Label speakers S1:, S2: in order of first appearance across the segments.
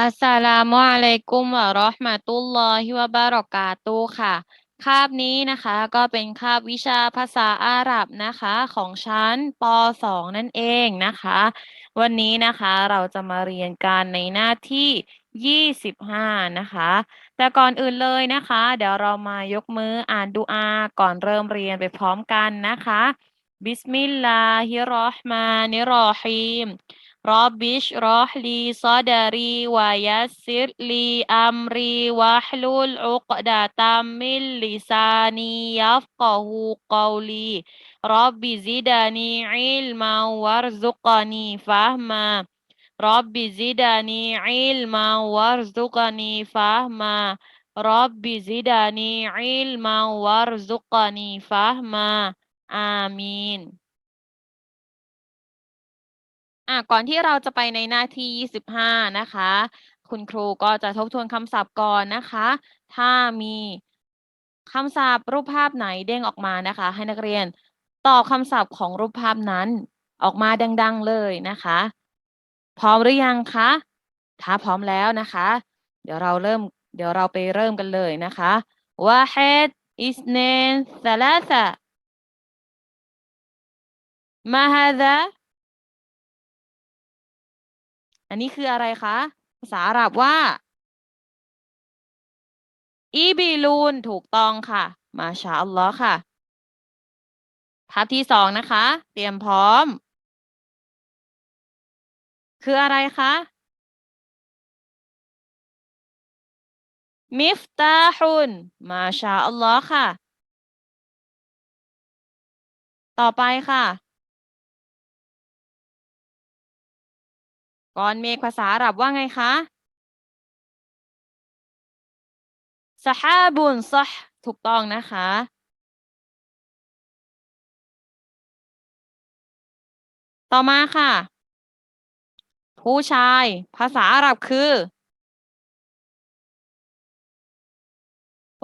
S1: อัสสลามุอะลัยกุมวะเราะห์มะตุลลอฮิวะบะเราะกาตุค่ะ คาบนี้นะคะก็เป็นคาบวิชาภาษาอาหรับนะคะ ของชั้นป .2 นั่นเองนะคะ วันนี้นะคะเราจะมาเรียนกันในหน้าที่ 25 นะคะ แต่ก่อนอื่นเลยนะคะ เดี๋ยวเรามายกมืออ่านดุอาก่อนเริ่มเรียนไปพร้อมกันนะคะบิสมิลลาฮิรเราะห์มานิรเราะฮีม رب اشرح لي صدري ويسر لي أمري واحلل عقدة من لساني يفقه قولي. رب زدني علما وارزقني فهما. رب زدني علما وارزقني فهما. رب زدني علما وارزقني فهما. آمين. อะก่อนที่เราจะไปในหน้าที่ 25 นะคะ คุณครูก็จะทบทวนคำศัพท์ก่อนนะคะ ถ้ามีคำศัพท์รูปภาพไหนเด้งออกมานะคะ ให้นักเรียนตอบคำศัพท์ของรูปภาพนั้นออกมาดัง ๆ เลยนะคะ พร้อมหรือยังคะ ถ้าพร้อมแล้วนะคะ เดี๋ยวเราเริ่ม เดี๋ยวเราไปเริ่มกันเลยนะคะว่าเฮดอิสเอันนี้คืออะไรคะ ภาษาอาหรับว่าอีบีลูนถูกต้องค่ะ มาชาอัลลอฮ์ค่ะภาพที่สองนะคะ เตรียมพร้อม คืออะไรคะมิฟตาฮุนมาชาอัลลอฮ์ค่ะ ต่อไปค่ะ ก้อนเมฆภาษาอาหรับว่าไงคะสฮาบุนซห์ถูกต้องนะคะ ต่อมาค่ะ ผู้ชาย ภาษาอาหรับคือ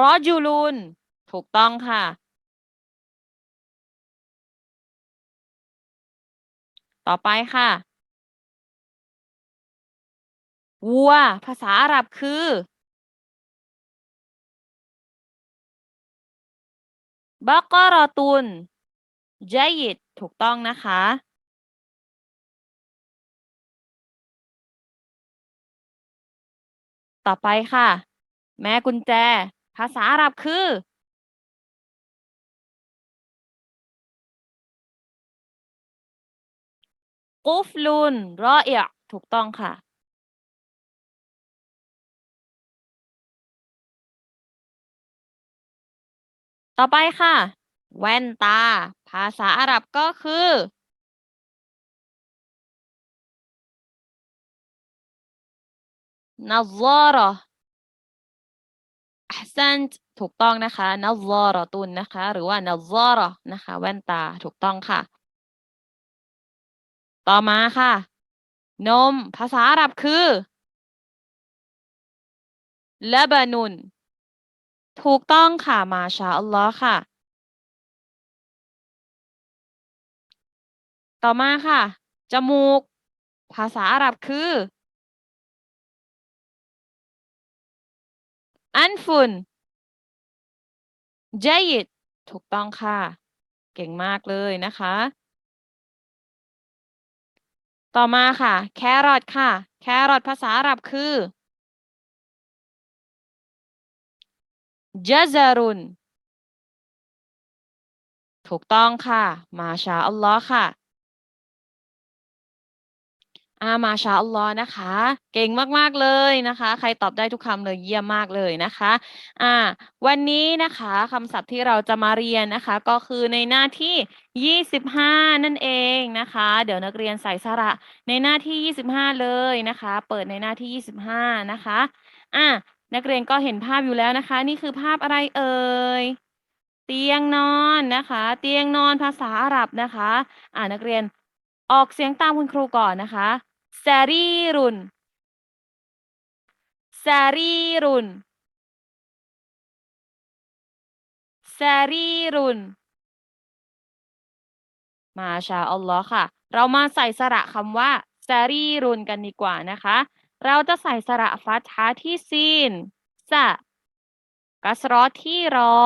S1: รอจูลุนถูกต้องค่ะ ต่อไปค่ะ วัว ภาษาอาหรับคือ บักรอตุนจยิดถูกต้องนะคะ ต่อไปค่ะ แม่กุญแจ ภาษาอาหรับคือ กุฟลุนรอเอะถูกต้องค่ะ ต่อไปค่ะ แว่นตา ภาษาอาหรับก็คือ นัซาระอัซันถูกต้องนะคะ นัซาระตุนนะคะ หรือว่านัซาระนะคะ แว่นตาถูกต้องค่ะ ต่อมาค่ะ นม ภาษาอาหรับคือลบานุน ถูกต้องค่ะ มาชาอัลลอฮ์ค่ะ ต่อมาค่ะ จมูก ภาษาอาหรับคือ อันฟุนเจยิดถูกต้องค่ะ เก่งมากเลยนะคะ ต่อมาค่ะ แครอทค่ะ แครอทภาษาอาหรับคือ จซารุนถูกต้องค่ะ มาชาอัลลอฮ์ค่ะอามาชาอัลลอฮ์นะคะ เก่งมากๆเลยนะคะ ใครตอบได้ทุกคำเลยเยี่ยมมากเลยนะคะอ่าวันนี้นะคะคำศัพท์ที่เราจะมาเรียนนะคะ ก็คือในหน้าที่ 25 นั่นเองนะคะ เดี๋ยวนักเรียนใส่สระในหน้าที่ 25 เลยนะคะ เปิดในหน้าที่ 25 นะคะอ่า นักเรียนก็เห็นภาพอยู่แล้วนะคะ นี่คือภาพอะไรเอ่ยเตียงนอนนะคะ เตียงนอนภาษาอาหรับนะคะอ่านักเรียนออกเสียงตามคุณครูก่อนนะคะซารีรุนซารีรุนซารีรุนมาชาอัลลอฮ์ค่ะ เรามาใส่สระคำว่าซารีรุนกันดีกว่านะคะ เราจะใส่สระฟัตฮะที่ซีนสะกัสรอที่รอ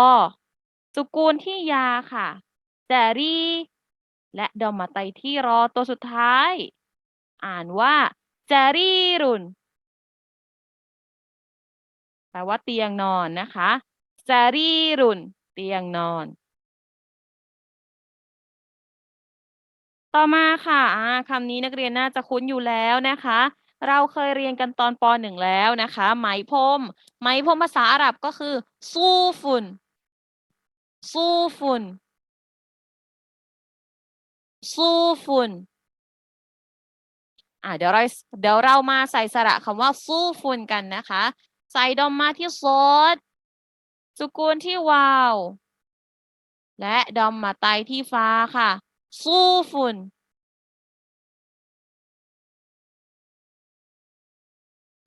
S1: สุกูลที่ยาค่ะจารีและดอมมาไตที่รอตัวสุดท้าย อ่านว่าจารีรุนแปลว่าเตียงนอนนะคะจารีรุนเตียงนอน ต่อมาค่ะคำนี้นักเรียนน่าจะคุ้นอยู่แล้วนะคะ เราเคยเรียนกันตอนป .1 แล้วนะคะ ไหมพรมไหมพรมภาษาอาหรับก็คือซูฟุนซูฟุนซูฟุนอ่าเดี๋ยวเราเดี๋ยวเรามาใส่สระคำว่าซูฟุนกันนะคะ ใส่ดอมมาที่ซอดสุกูลที่วาว และดอมมาไตที่ฟ้าค่ะ ซูฟุน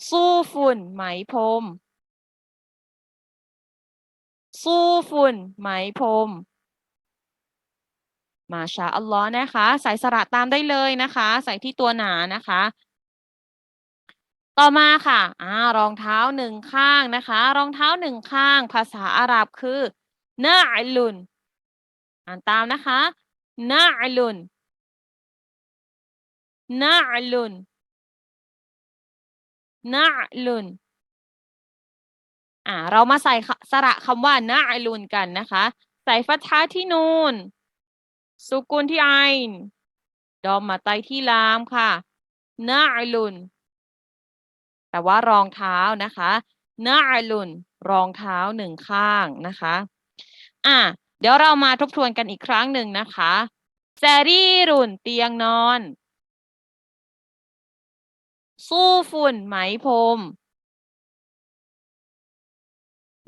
S1: ซูฟุนไหมพรมซูฟุนไหมพรม มาชาอัลลอฮ์นะคะ ใส่สระตามได้เลยนะคะ ใส่ที่ตัวหนานะคะ ต่อมาค่ะอ่ารองเท้าหนึ่งข้างนะคะ รองเท้าหนึ่งข้าง ภาษาอาหรับคือนาอลุน อ่านตามนะคะนาอลุนนาอลุน นาลุนอ่าเรามาใส่สระคำว่านาลุนกันนะคะ ใส่ฟัตฮะที่นูนสุกุลที่ไอน์ดอมมาไตที่ลามค่ะนาอลุนแต่ว่ารองเท้านะคะนาอลุนรองเท้าหนึ่งข้างนะคะ อะเดี๋ยวเรามาทบทวนกันอีกครั้งหนึ่งนะคะแซรีรุนเตียงนอน สู้ฝุ่นไหมพรม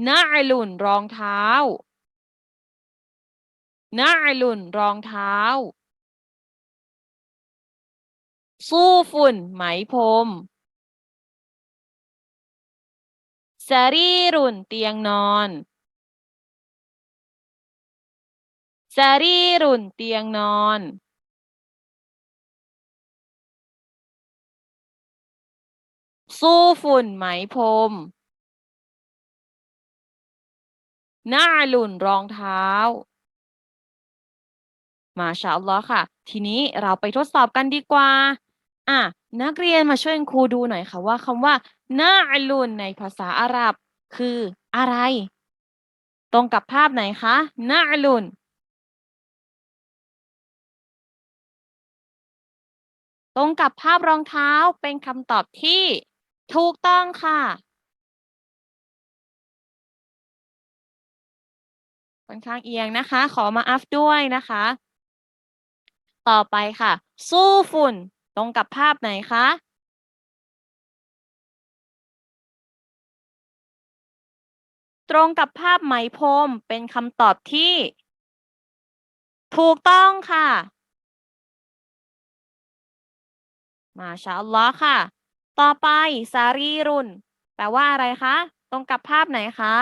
S1: นาอลุนรองเท้านาอลุนรองเท้า สู้ฝุ่นไหมพรมสรีรุนเตียงนอนสรีรุนเตียงนอน สู้ฝุ่นไหมพรมหน้าหลุนรองเท้า มาชาอัลลอฮ์ค่ะ ทีนี้เราไปทดสอบกันดีกว่า อะ นักเรียนมาช่วยครูดูหน่อยค่ะว่าคำว่าหน้าลุนในภาษาอาหรับคืออะไร ตรงกับภาพไหนคะหน้าลุนตรงกับภาพรองเท้าเป็นคำตอบที่ ถูกต้องค่ะ ค่อนข้างเอียงนะคะ ขอมาอัฟด้วยนะคะ ต่อไปค่ะ สู้ฝุ่นตรงกับภาพไหนคะตรงกับภาพไหมพรมเป็นคำตอบที่ ถูกต้องค่ะ มาชาอัลลอฮ์ค่ะ ต่อไปซารีรุนแปลว่าอะไรคะ ตรงกับภาพไหนคะ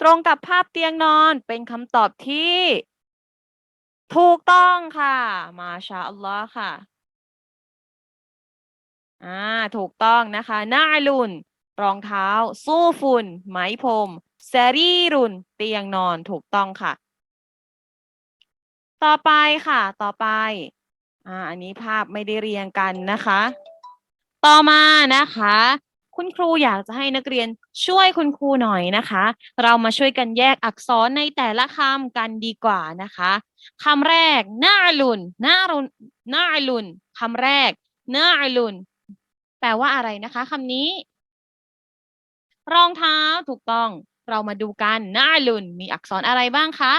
S1: ตรงกับภาพเตียงนอนเป็นคำตอบที่ ถูกต้องค่ะ มาชาอัลลอฮ์ค่ะอ่าถูกต้องนะคะนาลุน รองเท้า สู้ฝุ่น ไหมพรมเซรีรุน เตียงนอนถูกต้องค่ะ ต่อไปค่ะ ต่อไป อ่าอันนี้ภาพไม่ได้เรียงกันนะคะ ต่อมานะคะ คุณครูอยากจะให้นักเรียนช่วยคุณครูหน่อยนะคะ เรามาช่วยกันแยกอักษรในแต่ละคำกันดีกว่านะคะคำแรกหน้าลุนหน้ารุนหน้าลุนคำแรกหน้าลุนแปลว่าอะไรนะคะคำนี้ รองเท้าถูกต้อง เรามาดูกันหน้าลุนมีอักษรอะไรบ้างคะ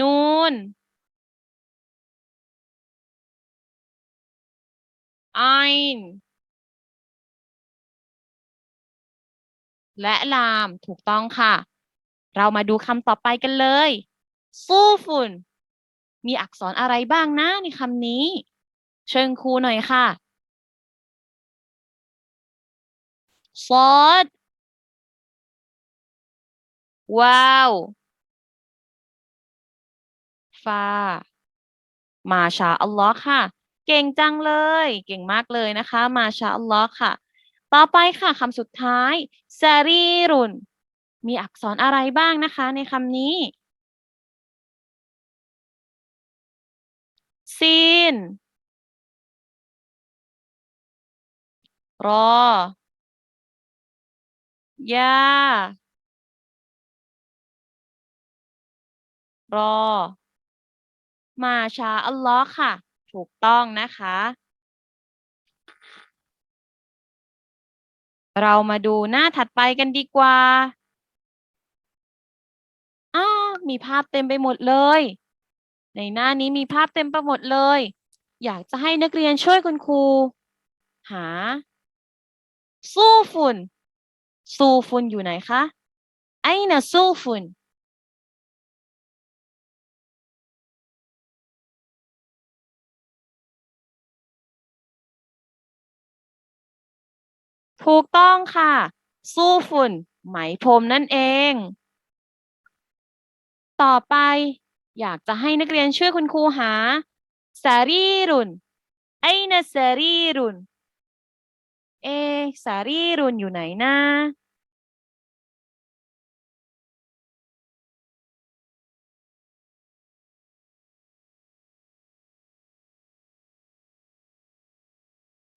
S1: นูน ไอและลามถูกต้องค่ะ เรามาดูคำต่อไปกันเลยสู้ฝุ่น มีอักษรอะไรบ้างนะในคำนี้ เชิญครูหน่อยค่ะซอดว้าวฟามาชาอัลลอฮ์ค่ะ เก่งจังเลย เก่งมากเลยนะคะ มาชาอัลลอฮ์ค่ะ ต่อไปค่ะคำสุดท้ายซารีรุน มีอักษรอะไรบ้างนะคะ ในคำนี้ซีนรอยารอ มาชาอัลลอฮ์ค่ะ ถูกต้องนะคะ เรามาดูหน้าถัดไปกันดีกว่าอ้ามีภาพเต็มไปหมดเลย ในหน้านี้มีภาพเต็มไปหมดเลย อยากจะให้นักเรียนช่วยคุณครู หาซูฟุนซูฟุนอยู่ไหนคะไอ้น่ะซูฟุน ถูกต้องค่ะซูฟุนไหมพรมนั่นเอง ต่อไปอยากจะให้นักเรียนช่วยคุณครูหาสารีรุนไอ้นะสารีรุนเอสารีรุนอยู่ไหนนะ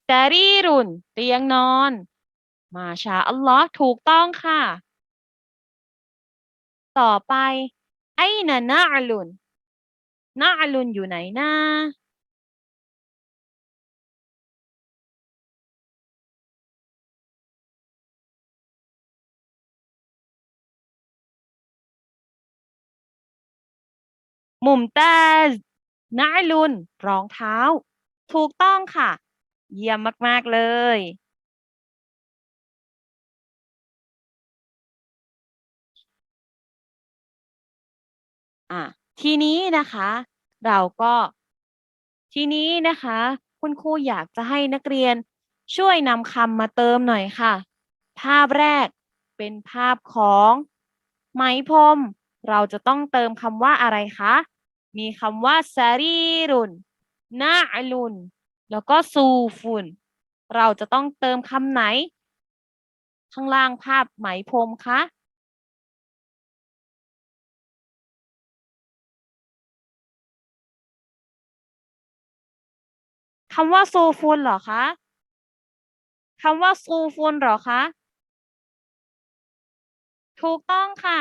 S1: สารีรุนเตียงนอน มาชาอัลลอฮ์ถูกต้องค่ะ ต่อไปไอ้นะนาอลุนนาอลุนอยู่ไหนนะมุมตาซนาอลุนรองเท้า ถูกต้องค่ะ เยี่ยมมาก ๆ เลย อะทีนี้นะคะ เราก็ทีนี้นะคะ คุณครูอยากจะให้นักเรียนช่วยนำคำมาเติมหน่อยค่ะ ภาพแรกเป็นภาพของไหมพรม เราจะต้องเติมคำว่าอะไรคะ มีคำว่าซารีรุนนาลุน แล้วก็ซูฟุน เราจะต้องเติมคำไหน ข้างล่างภาพไหมพรมคะ คำว่าซูฟุนเหรอคะคำว่าซูฟุนเหรอคะถูกต้องค่ะ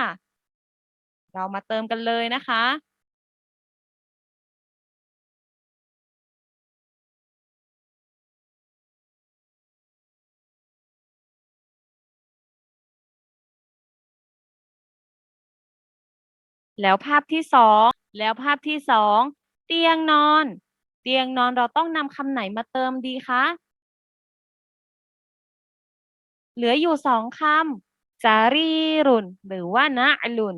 S1: เรามาเติมกันเลยนะคะแล้วภาพที่สอง แล้วภาพที่สอง เตียงนอน เตียงนอนเราต้องนำคำไหนมาเติมดีคะเหลืออยู่สองคำจารีรุน หรือว่านะลุน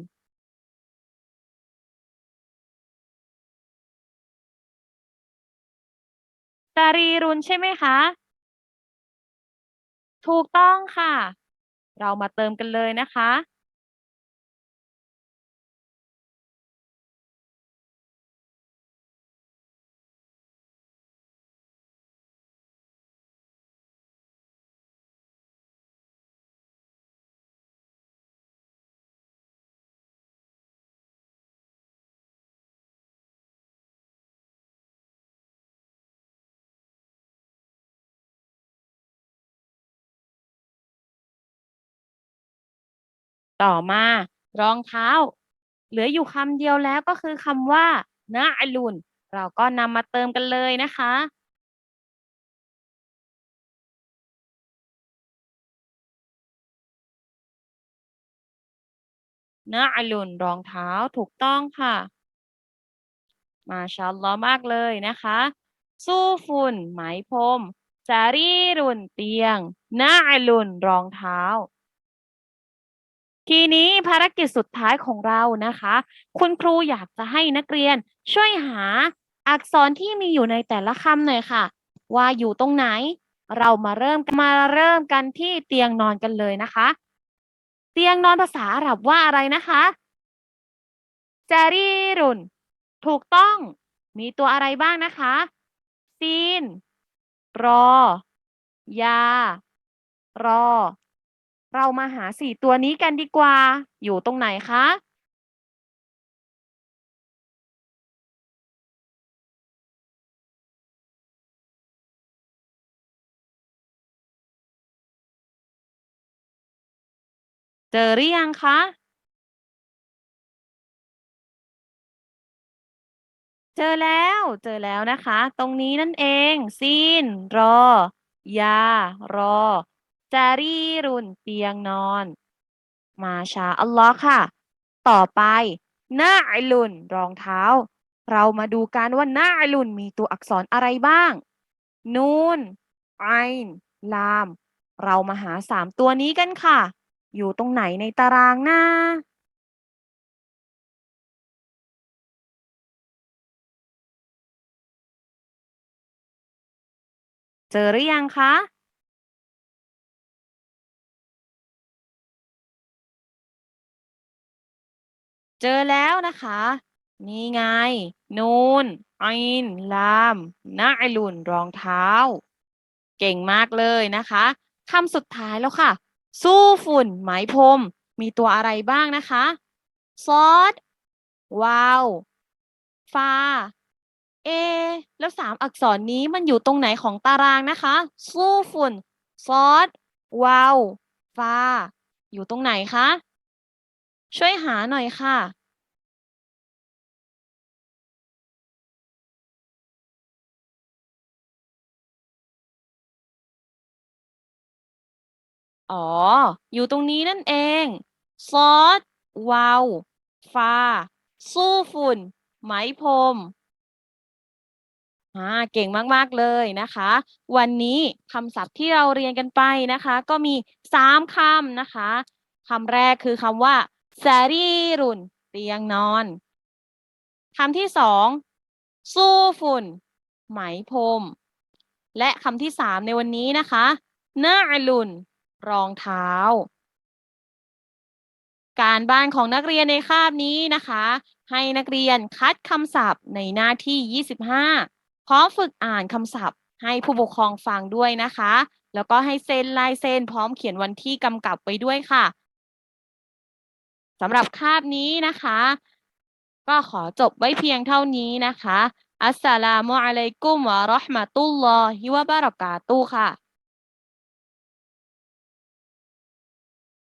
S1: จารีรุนใช่ไหมคะ ถูกต้องค่ะ เรามาเติมกันเลยนะคะ ต่อมารองเท้า เหลืออยู่คำเดียวแล้วก็คือคำว่านะอลุนเราก็นำมาเติมกันเลยนะคะนะอลุนรองเท้าถูกต้องค่ะ มาชาอัลลอมากเลยนะคะซูฟุนไหมพรมจารีรุนเตียงนะอลุนรองเท้า ทีนี้ภารกิจสุดท้ายของเรานะคะ คุณครูอยากจะให้นักเรียนช่วยหาอักษรที่มีอยู่ในแต่ละคำหน่อยค่ะ ว่าอยู่ตรงไหน เรามาเริ่มมาเริ่มกันที่เตียงนอนกันเลยนะคะ เตียงนอนภาษาอาหรับว่าอะไรนะคะจารีรุนถูกต้องมีตัวอะไรบ้างนะคะ ซีน รอ ยา รอ เรามาหาสี่ตัวนี้กันดีกว่า อยู่ตรงไหนคะ เจอหรือยังคะ เจอแล้ว เจอแล้วนะคะ ตรงนี้นั่นเองซีนรอ ยา รอ จารีรุนเตียงนอน มาชาอัลลอฮ์ค่ะ ต่อไปหน้าไอลุนรองเท้า เรามาดูกันว่าหน้าไอลุนมีตัวอักษรอะไรบ้าง นูนไอน์ลาม เรามาหาสามตัวนี้กันค่ะ อยู่ตรงไหนในตารางหน้าเจอหรือยังคะ เจอแล้วนะคะ นี่ไง นูนไอน์ลามนาไอลุนรองเท้า เก่งมากเลยนะคะคำสุดท้ายแล้วค่ะ สู้ฝุ่น ไหมพรม มีตัวอะไรบ้างนะคะ ซอสวาวฟา เอ แล้วสามอักษรนี้มันอยู่ตรงไหนของตารางนะคะ สู้ฝุ่น ซอสวาวฟา อยู่ตรงไหนคะ ช่วยหาหน่อยค่ะ อ๋อ อยู่ตรงนี้นั่นเอง ซอสวาวฟา สู้ฝุ่น ไหมพรมอ่าเก่งมากๆเลยนะคะ วันนี้คำศัพท์ที่เราเรียนกันไปนะคะ ก็มีสามคำนะคะคำแรกคือคำว่า ซารีรุนเตียงนอนคำที่สองสู้ฝุ่น ไหมพรม และคำที่สามในวันนี้นะคะนาอลุน รองเท้า การบ้านของนักเรียนในคาบนี้นะคะ ให้นักเรียนคัดคำศัพท์ในหน้าที่ 25 พร้อมฝึกอ่านคำศัพท์ ให้ผู้ปกครองฟังด้วยนะคะ แล้วก็ให้เซ็นลายเซ็นพร้อมเขียนวันที่กำกับไว้ด้วยค่ะำหรับคาบนี้นะคะ ก็ขอจบไว้เพียงเท่านี้นะคะ อัสสลามุอะลัยกุมวะราะห์มะตุลลอฮิวะบะเราะกาตุค่ะ